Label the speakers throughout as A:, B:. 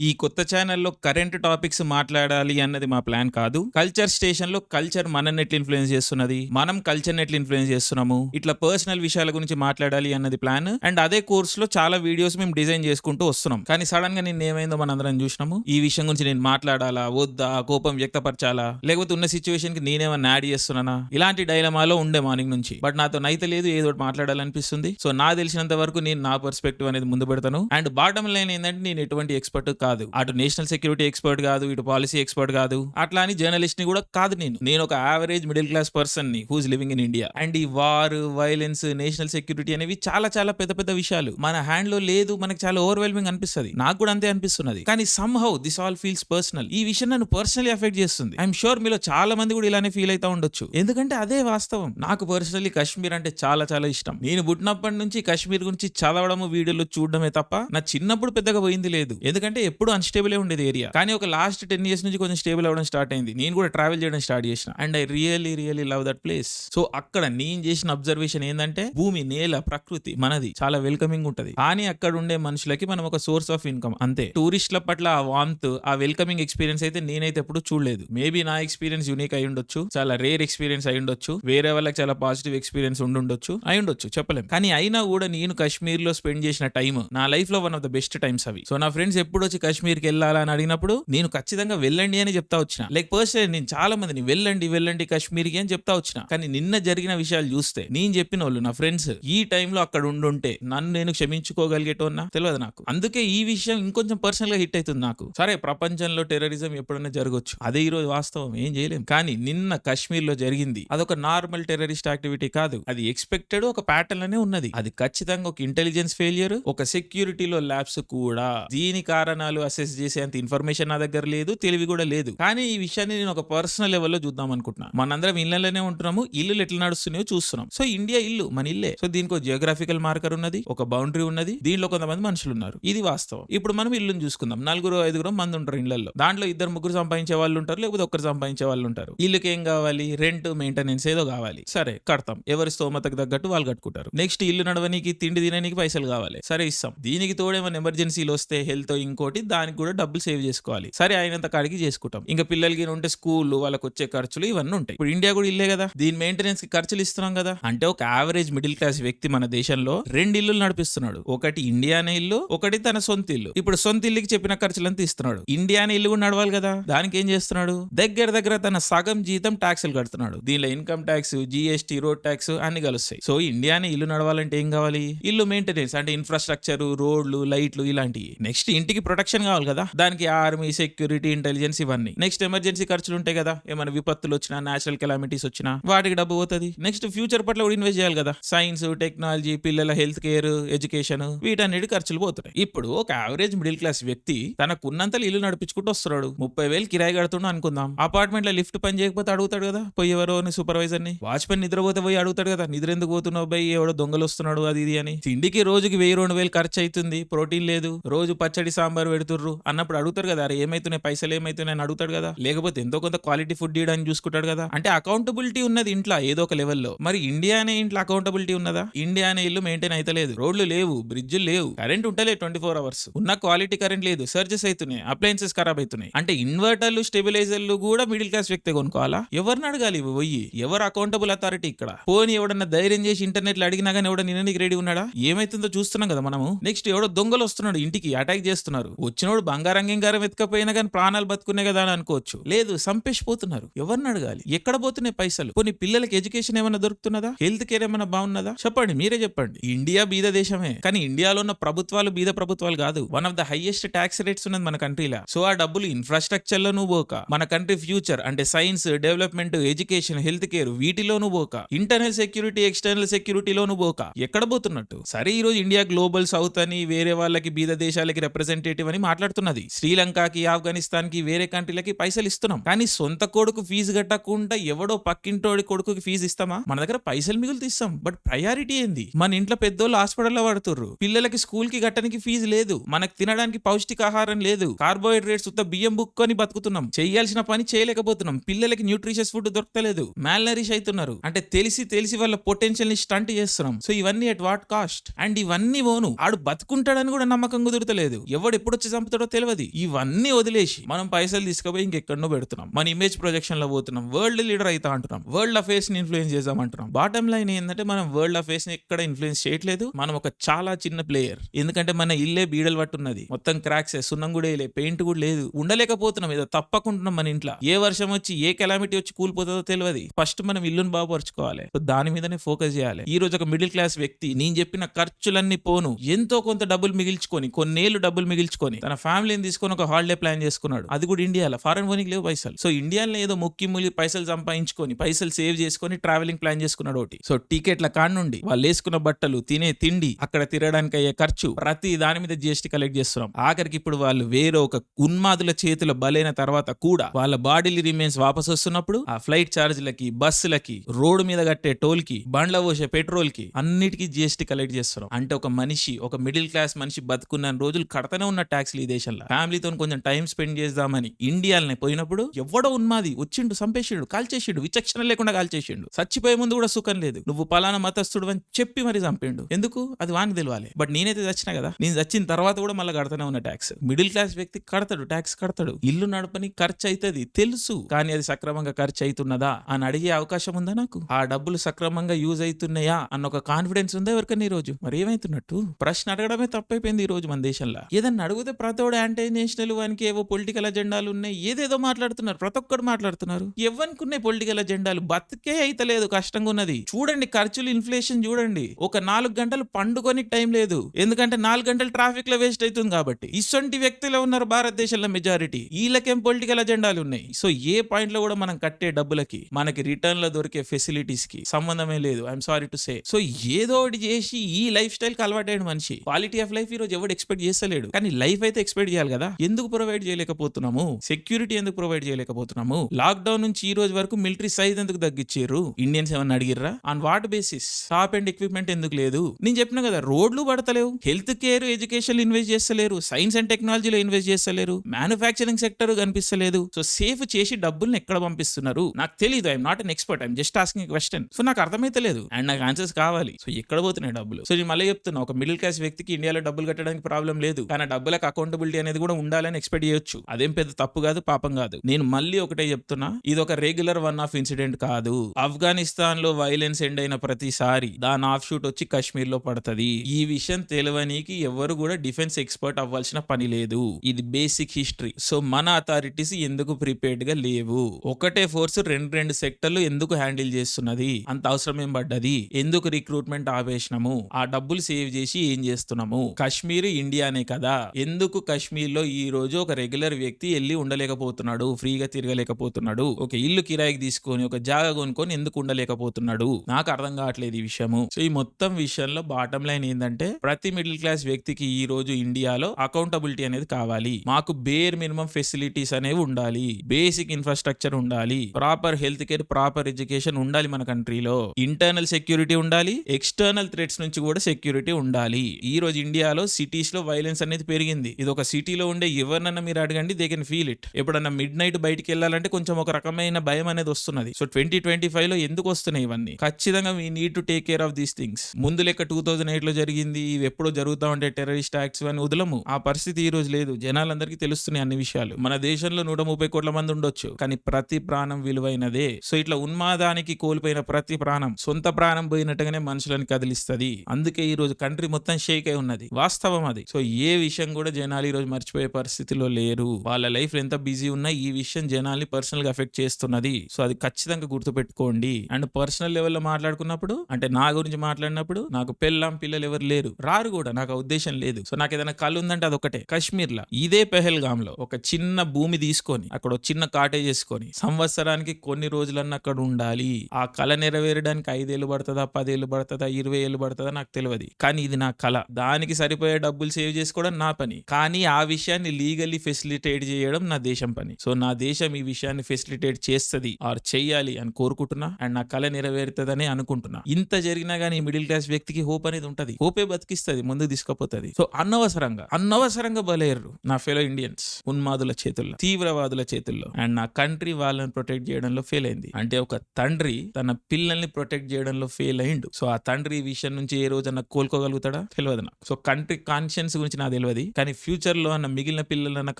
A: ఈ కొత్త ఛానల్లో కరెంట్ టాపిక్స్ మాట్లాడాలి అన్నది మా ప్లాన్ కాదు. కల్చర్ స్టేషన్లో కల్చర్ మనల్ని ఎట్లా ఇన్ఫ్లుయెన్స్ చేస్తున్నది? మనం కల్చర్ ఎట్లా ఇన్ఫ్లుయెన్స్ చేస్తున్నాము? ఇట్లా పర్సనల్ విషయాల గురించి మాట్లాడాలి అన్నది ప్లాన్ అండ్ అదే కోర్స్లో చాలా వీడియోస్ మేము డిజైన్ చేసుకుంటూ వస్తున్నాం. కానీ సడన్గా నేను ఏమైందో మనందరం చూసినాము. ఈ విషయం గురించి నేను మాట్లాడాలా? వద్దా? కోపం వ్యక్తపరచాలా? లేకపోతే ఉన్న సిచ్యువేషన్కి నేనేమన్నా యాడ్ చేస్తున్నానా? ఇలాంటి డైలమాలో ఉండే మార్నింగ్ నుంచి. బట్ నాతో నైతే లేదు ఏదో ఒకటి మాట్లాడాలనిపిస్తుంది. సో నా తెలిసినంత వరకు నేను నా పర్స్పెక్టివ్ అనేది ముందు పెడతాను. అండ్ బాటమ్ లైన్ ఏంటంటే నేను ఎటువంటి ఎక్స్పర్ట్ కాదు. అటు నేషనల్ సెక్యూరిటీ ఎక్స్పర్ట్ కాదు ఇటు పాలసీ ఎక్స్పర్ట్ కాదు. అట్లా అని జర్నలిస్ట్ని కూడా కాదు నేను. నేను ఒక యావరేజ్ మిడిల్ క్లాస్ పర్సన్ని who's living in India and ఈ వార్ వైలెన్స్ నేషనల్ సెక్యూరిటీ అనేవి చాలా చాలా పెద్ద పెద్ద విషయాలు. మన హ్యాండ్లో లేదు మనకి చాలా ఓవర్వెల్మింగ్ అనిపిస్తుంది. నాకు కూడా అంతే అనిపిస్తున్నది. కానీ somehow this all feels personal ఈ విషయం నన్ను పర్సనలీ ఎఫెక్ట్ చేస్తుంది. ఐఎమ్ షూర్ మీలో చాలా మంది కూడా ఇలానే ఫీల్ అవుతా ఉండొచ్చు. ఎందుకంటే అదే వాస్తవం. నాకు పర్సనలీ కాశ్మీర్ అంటే చాలా చాలా ఇష్టం. నేను పుట్టినప్పటి నుంచి కాశ్మీర్ గురించి చదవడము వీడియోలు చూడడమే తప్ప నా చిన్నప్పుడు పెద్దగా పోయింది లేదు. ఎందుకంటే ఎప్పుడు అన్స్టేబుల్ ఉండేది ఏరియా కానీ ఒక లాస్ట్ టెన్ ఇయర్స్ నుంచి కొంచెం స్టేబుల్ అవ్వడం స్టార్ట్ అయింది. నేను కూడా ట్రావెల్ చేయడం స్టార్ట్ చేసిన. And I really really love that place so అక్కడ నేను చేసిన అబ్జర్వేషన్ ఏంటంటే భూమి నేల ప్రకృతి మనది. చాలా వెల్కమింగ్ ఉంటది. కానీ అక్కడ ఉండే మనుషులకి మనం ఒక సోర్స్ ఆఫ్ ఇన్కమ్ అంతే. టూరిస్టుల పట్ల ఆ వామ్త్ ఆ వెల్కమింగ్ ఎక్స్పీరియన్స్ అయితే నేనైతే ఎప్పుడు చూడలేదు. మేబీ నా ఎక్స్పీరియన్స్ యూనిక్ అయి ఉండొచ్చు. చాలా రేర్ ఎక్స్పీరియన్స్ అయి ఉండొచ్చు. వేరే వాళ్ళకి చాలా పాజిటివ్ ఎక్స్పీరియన్స్ ఉండొచ్చు. అయి ఉండొచ్చు. చెప్పలేం. కానీ అయినా కూడా నేను కాశ్మీర్లో స్పెండ్ చేసిన టైం నా లైఫ్లో one of the best times అవి. సో నా ఫ్రెండ్స్ ఎప్పుడు వచ్చి కాశ్మీర్కి వెళ్ళాలా అని అడిగినప్పుడు నేను ఖచ్చితంగా వెళ్ళండి అని చెప్తా వచ్చిన. లైక్ పర్సనల్ నేను చాలా మందిని వెళ్ళండి వెళ్ళండి కాశ్మీర్కి అని చెప్తా వచ్చిన. కానీ నిన్న జరిగిన విషయాలు చూస్తే నేను చెప్పిన వాళ్ళు నా ఫ్రెండ్స్ ఈ టైంలో అక్కడ ఉండుంటే నన్ను నేను క్షమించుకోగలిగేటోన్నా తెలియదు నాకు. అందుకే ఈ విషయం ఇంకొంచెం పర్సనల్గా హిట్ అవుతుంది నాకు. సరే ప్రపంచంలో టెర్రరిజం ఎప్పుడైనా జరగచ్చు. అదే ఈ రోజు వాస్తవం ఏం చేయలేం. కానీ నిన్న కాశ్మీర్లో జరిగింది. అదొక నార్మల్ టెర్రరిస్ట్ యాక్టివిటీ కాదు. అది ఎక్స్పెక్టెడ్ ఒక ప్యాటర్న్ అనే ఉన్నది. అది ఖచ్చితంగా ఒక ఇంటెలిజెన్స్ ఫెయిలియర్ ఒక సెక్యూరిటీలో ల్యాబ్స్ కూడా. దీని కారణాలు అసెస్ చేసేంత ఇన్ఫర్మేషన్ నా దగ్గర లేదు తెలివి కూడా లేదు. కానీ ఈ విషయాన్ని నేను ఒక పర్సనల్ లెవెల్లో చూద్దాం అనుకుంటున్నా. మనందరం ఇళ్ళలోనే ఉంటున్నాము ఇల్లు ఎట్లా నడుస్తున్నాయో చూస్తున్నాం. సో ఇండియా ఇల్లు మన ఇల్లే. సో దీనికి ఒక జియోగ్రాఫికల్ మార్కర్ ఉన్నది ఒక బౌండరీ ఉన్నది దీనిలో కొంతమంది మనుషులు ఉన్నారు. ఇది వాస్తవం. ఇప్పుడు మనం ఇల్లుని చూసుకుందాం. నలుగురు ఐదుగురు మంది ఉంటారు ఇళ్ళలో దాంట్లో ఇద్దరు ముగ్గురు సంపాదించే వాళ్ళు ఉంటారు లేకపోతే ఒక్కరు సంపాదించే వాళ్ళు ఉంటారు. ఇల్లుకి ఏం కావాలి? రెంట్ మెయింటెనెన్స్ ఏదో కావాలి. సరే కడతాం. ఎవరి స్తోమతకు తగ్గట్టు వాళ్ళు కట్టుకుంటారు. నెక్స్ట్ ఇల్లు నడవనికి తిండి తినడానికి పైసలు కావాలి. సరే ఇస్తాం. దీనికి తోడేమైనా ఎమర్జెన్సీలు వస్తే హెల్త్ ఇంకోటి దానికి కూడా డబ్బులు సేవ్ చేసుకోవాలి. సరే అయినంత కాడికి చేసుకుంటాం. ఇంకా పిల్లలకి ఉంటే స్కూల్ వాళ్ళకి వచ్చే ఖర్చులు ఇవన్నీ ఉంటాయి. ఇప్పుడు ఇండియా కూడా ఇల్లే కదా. దీని మెయింటెనెన్స్కి ఖర్చులు ఇస్తున్నాం కదా. అంటే ఒక యావరేజ్ మిడిల్ క్లాస్ వ్యక్తి మన దేశంలో రెండు ఇల్లులు నడిపిస్తున్నాడు. ఒకటి ఇండియా అనే ఇల్లు ఒకటి తన సొంత ఇల్లు. ఇప్పుడు సొంత ఇల్లుకి చెప్పిన ఖర్చులంతా ఇస్తున్నాడు. ఇండియా అనే ఇల్లు కూడా నడవాలి కదా. దానికి ఏం చేస్తున్నాడు? దగ్గర దగ్గర తన సగం జీతం ట్యాక్సులు కడుతున్నాడు. దీనిలో income tax GST road tax అన్ని కలుస్తాయి. సో ఇండియా ఇల్లు నడవాలంటే ఏం కావాలి? ఇల్లు మెయింటెనెన్స్ అంటే ఇన్ఫ్రాస్ట్రక్చర్ రోడ్లు లైట్లు ఇలాంటివి. నెక్స్ట్ ఇంటికి ప్రొటెక్షన్ కావాలి కదా? దానికి ఆర్మీ సెక్యూరిటీ ఇంటెలిజెన్స్ ఇవన్నీ. నెక్స్ట్ ఎమర్జెన్సీ ఖర్చులు ఉంటాయి కదా? ఏమైనా విపత్తులు వచ్చినా నేచురల్ కెలామిటీస్ వచ్చినా వాటికి డబ్బు పోతుంది. నెక్స్ట్ ఫ్యూచర్ పట్ల కూడా ఇన్వెస్ట్ చేయాలి కదా? సైన్స్ టెక్నాలజీ పిల్లల హెల్త్ కేర్ ఎడ్యుకేషన్ వీటన్నిటి ఖర్చులు పోతున్నాయి. ఇప్పుడు ఒక యావరేజ్ మిడిల్ క్లాస్ వ్యక్తి తనకున్నంతలు ఇల్లు నడిపించుకుంటూ వస్తున్నాడు. ముప్పై వేలు కిరాయి కడుతున్నా అనుకుందాం. అపార్ట్మెంట్లో లిఫ్ట్ పని చేయకపోతే అడుగుతాడు కదా? పోయి ఎవరో సూపర్వైజర్ని వాచ్మెన్ నిద్రపోతే పోయి అడుగుతాడు కదా? నిద్ర ఎందుకు పోతున్నావు బై? ఎవడో దొంగలు వస్తున్నాడు అది ఇది అని. తిండికి రోజుకి వెయ్యి రెండు వేలు ఖర్చు అవుతుంది ప్రోటీన్ లేదు. రోజు పచ్చడి సాంబార్ పెడుతుర్రు? అన్నప్పుడు అడుగుతారు కదా అరే ఏమైతున్నాయి? పైసలు ఏమైతున్నాయి? అని అడుగుతాడు కదా. లేకపోతే ఎంతో కొంత క్వాలిటీ ఫుడ్ ఇవ్వడానికి చూసుకుంటాడు కదా. అంటే అకౌంటబిలిటీ ఉన్నది ఇంట్లో ఏదో ఒక లెవెల్లో మరి ఇండియా అనే ఇంట్లో అకౌంటబిలిటీ ఉన్నదా? ఇండియా అనే ఇల్లు మెయింటైన్ అయితలేదు. రోడ్లు లేవు బ్రిడ్జ్లు లేవు కరెంట్ ఉంటలేదు ట్వంటీ ఫోర్ అవర్స్ ఉన్న క్వాలిటీ కరెంట్ లేదు సర్జెస్ అవుతున్నాయి అప్లయన్సెస్ ఖరాబ్ అవుతున్నాయి అంటే ఇన్వర్టర్లు స్టెబిలైజర్లు కూడా మిడిల్ క్లాస్ వ్యక్తి కొనుక్కోవాలా? ఎవరిని అడగాలి ఇవి పోయి? ఎవరు అకౌంటబుల్ అథారిటీ ఇక్కడ? పోని ఎవడన్నా ధైర్యం చేసి ఇంటర్నెట్లో అడిగినా కానీ ఎవడ నిన్నకి రెడీ ఉన్నాడా? ఏమైతుందో చూస్తున్నాం కదా మనము. నెక్స్ట్ ఎవడో దొంగలు వస్తున్నాడు ఇంటికి అటాక్ చేస్తున్నారు. వచ్చినోడు బంగారం గింగారం ఎత్తుకపోయినా కానీ ప్రాణాలు బతుకునే కదా అని అనుకోవచ్చు. లేదు సంపేసిపోతున్నారు ఎవరిని అడగాలి? ఎక్కడ పోతున్నాయి పైసలు? కొన్ని పిల్లలకి ఎడ్యుకేషన్ ఏమైనా దొరుకుతున్నదా? హెల్త్ కేర్ ఏమైనా బాగున్నదా? చెప్పండి మీరే చెప్పండి. ఇండియా బీద దేశమే. కానీ ఇండియాలో ఉన్న ప్రభుత్వాలు బీద ప్రభుత్వాలు కాదు. One of the highest tax rates ఉన్నది మన కంట్రీలో సో ఆ డబ్బులు ఇన్ఫ్రాస్ట్రక్చర్ లోను పోక. మన కంట్రీ ఫ్యూచర్ అంటే science development education health care వీటిలోనూ పోక. ఇంటర్నల్ సెక్యూరిటీ ఎక్స్టర్నల్ సెక్యూరిటీలోనూ పోక. ఎక్కడ పోతున్నట్టు? సరే ఈ రోజు ఇండియా గ్లోబల్ సౌత్ అని వేరే వాళ్ళకి బీద దేశాలకి రిప్రజెంటేటివ్ అని మాట్లాడుతున్నది. శ్రీలంకకి ఆఫ్ఘనిస్తాన్కి వేరే కంట్రీలకి పైసలు ఇస్తున్నాం. కానీ సొంత కొడుకు ఫీజు కట్టకుండా ఎవడో పక్కింటోడి కొడుకుకి ఫీజు ఇస్తామా? మన దగ్గర పైసలు మిగులు తీస్తాం. బట్ ప్రయారిటీ ఏంది? మన ఇంట్లో పెద్దోళ్ళు హాస్పిటల్లో పడుతుర్రు. పిల్లలకి స్కూల్కి కట్టడానికి ఫీజు లేదు. మనకు తినడానికి పౌష్టికాహారం లేదు. కార్బోహైడ్రేట్స్ ఉత్త బియ్యం బుక్కొని బతుకుతున్నాం. చేయాల్సిన పని చేయలేకపోతున్నాం. పిల్లలకి న్యూట్రిషియస్ ఫుడ్ దొరకలేదు. మ్యాల్నరిష్ అవుతున్నారు. అంటే తెలిసి తెలిసి వాళ్ళ పొటెన్షియల్ని స్టంట్ చేస్తున్నాం. సో ఇవన్నీ ఎట్ వాట్ కాస్ట్? అండ్ ఇవన్నీ ఓను. ఆడు బతుకుంటాడని కూడా నమ్మకం కుదురుతలేదు. ఎవడు ఎప్పుడు వచ్చి చంపుతాడో తెలియదు ఇవన్నీ వదిలేసి మనం పైసలు తీసుకుపోయి ఇంకెక్కడనో పెడుతున్నాం. మన ఇమేజ్ ప్రొజెక్షన్లో పోతున్నాం. వరల్డ్ లీడర్ అవుతా అంటున్నాం. వరల్డ్ అఫేర్స్ని ఇన్ఫ్లుయెన్స్ చేద్దాం అంటున్నాం బాటమ్ లైన్ ఏంటంటే మనం వరల్డ్ అఫేర్స్ని ఎక్కడ ఇన్ఫ్లుయెన్స్ చేయట్లేదు. మనం ఒక చాలా చిన్న ప్లేయర్. ఎందుకంటే మన ఇల్లే బీడలు పట్టున్నది. మొత్తం క్రాక్స్ సున్నం కూడా వేయలే పెయింట్ కూడా లేదు. ఉండలేకపోతున్నాం. ఏదో తప్పకుంటున్నాం మన ఇంట్లో. ఏ వర్షం వచ్చి ఏ కెలామిటీ వచ్చి కూలిపోతుందో తెలియదు ఫస్ట్ మనం ఇల్లును బాగుపరచుకోవాలి దాని మీదనే ఫోకస్ చేయాలి. ఈ రోజు ఒక మిడిల్ క్లాస్ వ్యక్తి నేను చెప్పిన ఖర్చులన్నీ పోను. ఎంతో కొంత డబ్బులు మిగిల్చుకొని కొన్నేళ్ళు డబ్బులు మిగిల్చుకొని తన ఫ్యామిలీని తీసుకొని ఒక హాలిడే ప్లాన్ చేసుకున్నాడు. అది కూడా ఇండియాలో. ఫారెన్ పోనీకి లేవు పైసలు. సో ఇండియాలో ఏదో ముక్కి ములి పైసలు సంపాదించుకొని పైసలు సేవ్ చేసుకొని ట్రావెలింగ్ ప్లాన్ చేసుకున్నాడు ఒకటి. సో టికెట్ల కాడ నుండి వాళ్ళు వేసుకున్న బట్టలు తినే తిండి అక్కడ తిరగడానికి అయ్యే ఖర్చు ప్రతి దాని మీద జిఎస్టీ కలెక్ట్ చేస్తున్నాం. ఆఖరికి ఇప్పుడు వాళ్ళు వేరే ఒక ఉన్మాదుల చేతుల బలైన తర్వాత కూడా వాళ్ళ బాడీలు రిమైన్స్ వాపస్ వస్తున్నప్పుడు ఆ ఫ్లైట్ ఛార్జీలకి బస్సులకి రోడ్డు మీద కట్టే టోల్కి బండ్ల పోసే పెట్రోల్కి అన్నిటికీ జిఎస్టీ కలెక్ట్ చేస్తున్నాం. అంటే ఒక మనిషి ఒక మిడిల్ క్లాస్ మనిషి బతుకున్న రోజులు కడతనే ఉన్న ట్యాక్స్లు ఈ దేశంలో. ఫ్యామిలీతో కొంచెం టైం స్పెండ్ చేద్దామని ఇండియాలని పోయినప్పుడు ఎవడో ఉన్మాది వచ్చిండు చంపేసిండు కాల్చేసిండు విచక్షణ లేకుండా కాల్చేసిండు. చచ్చిపోయే ముందు కూడా సుఖం లేదు. నువ్వు పలానా మతస్థుడు అని చెప్పి మరి చంపిండు. ఎందుకు? అది వానికి తెలియాలి బట్ నేనైతే చచ్చినా కదా నేను చచ్చిన తర్వాత కూడా మళ్ళీ కడతానే ఉన్న ట్యాక్స్ మిడిల్ క్లాస్ వ్యక్తి కడతాడు ట్యాక్స్ కడతాడు. ఇల్లు నడపని ఖర్చు అవుతుంది తెలుసు. కానీ అది సక్రమంగా ఖర్చు అవుతున్నదా అని అడిగే అవకాశం ఉందా నాకు? ఆ డబ్బులు సక్రమంగా యూజ్ అవుతున్నాయా అన్న ఒక కాన్ఫిడెన్స్ ఉందా ఎవరికైనా ఈ రోజు? మరి ఏమైతున్నట్టు? ప్రశ్న అడగడమే తప్పైపోయింది ఈ రోజు మన దేశంలో. ఏదన్నా అడిగితే ప్రతోడు యాంటీ నేషనల్ వానికి ఏవో పొలిటికల్ అజెండాలు ఉన్నాయి. ఏదేదో మాట్లాడుతున్నారు. ప్రతి ఒక్కడు మాట్లాడుతున్నారు. ఎవరికి ఉన్నాయి పొలిటికల్ అజెండాలు బతికే అయితలేదు కష్టంగా ఉన్నది. చూడండి ఖర్చులు ఇన్ఫ్లేషన్ చూడండి. ఒక నాలుగు గంటలు పండుకొని టైం లేదు. ఎందుకంటే నాలుగు గంటలు ట్రాఫిక్లో వేస్ట్ అవుతుంది కాబట్టి. ఇసొంటి వ్యక్తులు ఉన్నారు భారతదేశంలో మెజారిటీ వీళ్ళకేం పొలిటికల్ అజెండాలు ఉన్నాయి? సో ఏ పాయింట్లో కూడా మనం కట్టే డబ్బులకి మనకి రిటర్న్లో దొరికే ఫెసిలిటీస్కి సంబంధమే లేదు. I'm sorry to say so ఏదో ఒకటి చేసి ఈ లైఫ్ స్టైల్కి అలవాటైన మనిషి. క్వాలిటీ ఆఫ్ లైఫ్ ఈ రోజు ఎవడు ఎక్స్పెక్ట్ చేస్తలేడు. కానీ లైఫ్ అయితే ఎక్స్పెక్ట్ చేయాలి కదా? ఎందుకు ప్రొవైడ్ చేయలేకపోతున్నాము? సెక్యూరిటీ ఎందుకు ప్రొవైడ్ చేయలేకపోతున్నాము? లాక్ డౌన్ నుంచి ఈ రోజు వరకు మిలిటరీ సైజ్ ఎందుకు తగ్గించారు? ఇండియన్స్ ఏమన్నా అడిగిర్రా? On what basis top and equipment ఎందుకు లేదు? నేను చెప్పిన కదా రోడ్లు పడతలేవు హెల్త్ కేర్ ఎడ్యుకేషన్ ఇన్వెస్ట్ చేస్తలేరు సైన్స్ అండ్ టెక్నాలజీలో ఇన్వెస్ట్ చేస్తలేరు మ్యానుఫాక్చరింగ్ సెక్టర్ కనిపిస్తలేదు. సో సేఫ్ చేసి డబ్బుల్ని ఎక్కడ పంపిస్తున్నారు? నాకు తెలియదు I'm not an expert I'm just asking question so నాకు అర్థమైతే లేదు. అండ్ నాకు ఆన్సర్స్ కావాలి. సో ఎక్కడ పోతున్నాయి డబ్బులు? సో నేను మళ్ళీ చెప్తున్నా ఒక మిడిల్ క్లాస్ వ్యక్తికి ఇండియాలో డబ్బులు కట్టడానికి ప్రాబ్లం లేదు. కానీ డబ్బులకు అకౌంటబిలిటీ అనేది కూడా ఉండాలని ఎక్స్పెక్ట్ చేయొచ్చు. అదేం పెద్ద తప్పు కాదు పాపం కాదు. నేను మళ్ళీ ఒకటే చెప్తున్నా ఇది ఒక రెగ్యులర్ వన్ ఆఫ్ ఇన్సిడెంట్ కాదు. ఆఫ్ఘనిస్తాన్లో వైలెన్స్ ఎండ్ అయిన ప్రతిసారి దాని ఆఫ్ షూట్ వచ్చి కాశ్మీర్లో పడుతుంది. ఈ విషయం తెలియనికి ఎవరు కూడా డిఫెన్స్ ఎక్స్పర్ట్ అవ్వాల్సిన పని లేదు. ఇది బేసిక్ హిస్టరీ సో మన అథారిటీస్ ఎందుకు ప్రిపేర్డ్గా లేవు? ఒకటే ఫోర్స్ రెండు రెండు సెక్టర్లు ఎందుకు హ్యాండిల్ చేస్తున్నది? అంత అవసరం ఏం పడ్డది? ఎందుకు రిక్రూట్మెంట్ ఆపేసినాము? ఆ డబ్బులు సేవ్ చేసి ఏం చేస్తున్నాము? కాశ్మీర్ ఇండియానే కదా. ఎందుకు కాశ్మీర్లో ఈ రోజు ఒక రెగ్యులర్ వ్యక్తి వెళ్ళి ఉండలేకపోతున్నాడు? ఫ్రీగా తిరగలేకపోతున్నాడు. ఒక ఇల్లు కిరాయికి తీసుకొని ఒక జాగా కొనుక్కొని ఎందుకు ఉండలేకపోతున్నాడు? నాకు అర్థం కావట్లేదు ఈ విషయము. సో ఈ మొత్తం విషయంలో బాటం లైన్ ఏంటంటే ప్రతి మిడిల్ క్లాస్ వ్యక్తికి ఈ రోజు ఇండియాలో అకౌంటబిలిటీ అనేది కావాలి. మాకు బేర్ మినిమం ఫెసిలిటీస్ అనేవి ఉండాలి. బేసిక్ ఇన్ఫ్రాస్ట్రక్చర్ ఉండాలి. Proper health care proper education ఉండాలి మన కంట్రీలో ఇంటర్నల్ సెక్యూరిటీ ఉండాలి. ఎక్స్టర్నల్ థ్రెట్స్ నుంచి కూడా సెక్యూరిటీ ఉండాలి. ఈ రోజు ఇండియాలో సిటీస్లో వైలెన్స్ అనేది పెరిగింది. ఇది ఒక సిటీలో ఉండే ఎవరినన్నా మీరు అడగండి దే కెన్ ఫీల్ ఇట్ ఎప్పుడన్నా మిడ్ నైట్ బయటికి వెళ్ళాలంటే కొంచెం ఒక రకమైన భయం అనేది వస్తున్నది. సో ట్వంటీ ట్వంటీ ఫైవ్లో ఎందుకు వస్తున్నాయి ఇవన్నీ? ఖచ్చితంగా we need to take care of these things ముందు లెక్క టూ థౌసండ్ ఎయిట్లో జరిగింది ఇవి ఎప్పుడో జరుగుతా ఉంటే టెర్రరిస్ట్ యాక్ట్స్ అని వదలము. ఆ పరిస్థితి ఈ రోజు లేదు. జనాలందరికీ తెలుస్తున్నాయి అన్ని విషయాలు. మన దేశంలో నూట ముప్పై కోట్ల మంది ఉండొచ్చు కానీ ప్రతి ప్రాణం విలువైనదే. సో ఇట్లా ఉన్మాదానికి కోల్పోయిన ప్రతి ప్రాణం సొంత ప్రాణం పోయినట్టుగానే మనుషులను కదిలిస్తది. అందుకే ఈ రోజు కంట్రీ మొత్తం షేక్ అయి ఉన్నది. వాస్తవం అది. సో ఏ విషయం కూడా జనాలు ఈరోజు రోజు మర్చిపోయే పరిస్థితిలో లేరు. వాళ్ళ లైఫ్ ఎంత బిజీ ఉన్నా ఈ విషయం జనాల్ని పర్సనల్గా ఎఫెక్ట్ చేస్తున్నది. సో అది ఖచ్చితంగా గుర్తుపెట్టుకోండి. అండ్ పర్సనల్ లెవెల్లో మాట్లాడుకున్నప్పుడు అంటే నా గురించి మాట్లాడినప్పుడు నాకు పెళ్ళాం పిల్లలు ఎవరు లేరు. రారు కూడా నాకు ఉద్దేశం లేదు. సో నాకు ఏదైనా కళ్ళు ఉందంటే అదొకటే కాశ్మీర్ లా ఇదే పెహల్గామ్లో ఒక చిన్న భూమి తీసుకొని అక్కడ చిన్న కాటేజ్ చేసుకొని సంవత్సరానికి కొన్ని రోజులన్నా అక్కడ ఉండాలి. ఆ కళ నెరవేరడానికి ఐదేళ్ళు పడుతుందా పదేళ్ళు పడుతుందా ఇరవై ఏళ్ళు పడుతుందా నాకు తెలియదు కానీ ఇది నా కళ. దానికి సరిపోయే డబ్బులు సేవ్ చేసుకోవడం నా పని. కానీ ఆ విషయాన్ని లీగల్లీ ఫెసిలిటేట్ చేయడం నా దేశం పని. సో నా దేశం ఈ విషయాన్ని ఫెసిలిటేట్ చేస్తుంది ఆర్ చెయ్యాలి అని కోరుకుంటున్నా అండ్ నా కళ నెరవేరుతుందని అనుకుంటున్నా. ఇంత జరిగినా కానీ మిడిల్ క్లాస్ వ్యక్తికి హోప్ అనేది ఉంటది. హోపే బతికిస్తుంది ముందుకు తీసుకుపోతుంది. సో అనవసరంగా అనవసరంగా బలేరు నా ఫెలో ఇండియన్స్ ఉన్మాదుల చేతుల్లో తీవ్రవాదుల చేతుల్లో. అండ్ నా కంట్రీ వాళ్ళని ప్రొటెక్ట్ చేయడంలో ఫెయిల్ అయింది. అంటే ఒక తండ్రి తన పిల్లల్ని ప్రొటెక్ట్ చేయడంలో ఫెయిల్ అయిండు. సో ఆ తండ్రి ఈ విషయం నుంచి ఏ రోజన్నా కోలుకోగలుగుతాడా? తెలియదు నాకు. సో కంట్రీ కాన్షియన్స్ గురించి నాకు తెలియదు కానీ ఫ్యూచర్లో అన్న మిగిలిన పిల్లలన్న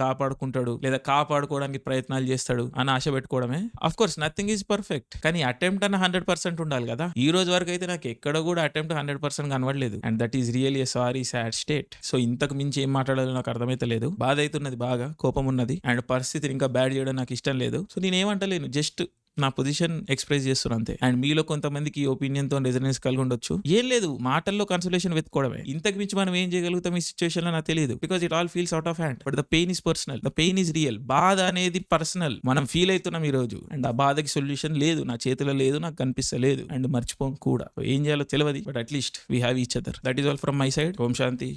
A: కాపాడుకుంటాడు లేదా కాపాడుకోవడానికి ప్రయత్నాలు చేస్తాడు అని ఆశ పెట్టుకోవడమే. Of course nothing is perfect కానీ అటెంప్ట్ అన్న హండ్రెడ్ పర్సెంట్ ఉండాలి కదా. ఈ రోజు వరకు అయితే నాకు ఎక్కడ కూడా అటెంప్ట్ హండ్రెడ్ పర్సెంట్ కనబడలేదు. And that is really sorry sad state so ఇంతకు మించి ఏం మాట్లాడాలో నాకు అర్థమైతే లేదు బాధ అవుతున్నది బాగా కోపం ఉన్నది అండ్ పరిస్థితిని ఇంకా బ్యాడ్ చేయడం నాకు ఇష్టం లేదు. సో నేను ఏమంటలేను జస్ట్ నా పొజిషన్ ఎక్స్ప్రెస్ చేస్తున్నా అంతే. అండ్ మీలో కొంతమందికి ఒపీనియన్తో రెజనెన్స్ కలిగి ఉండొచ్చు. ఏం లేదు మాటల్లో కన్సలేషన్ వెతుకోవడమే ఇంతకు మించి మనం ఏం చేయగలుగుతాం ఈ సిచ్యువేషన్లో నాకు తెలియదు because it all feels out of hand but the pain is personal the pain is real బాధ అనేది పర్సనల్ మనం ఫీల్ అవుతున్నాం ఈ రోజు అండ్ ఆ బాధకి సొల్యూషన్ లేదు. నా చేతిలో లేదు నాకు కనిపిస్తలేదు. అండ్ మర్చిపోం కూడా. ఏం చేయాలో తెలియదు but at least we have each other that is all from my side Om Shanti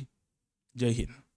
A: Jai Hind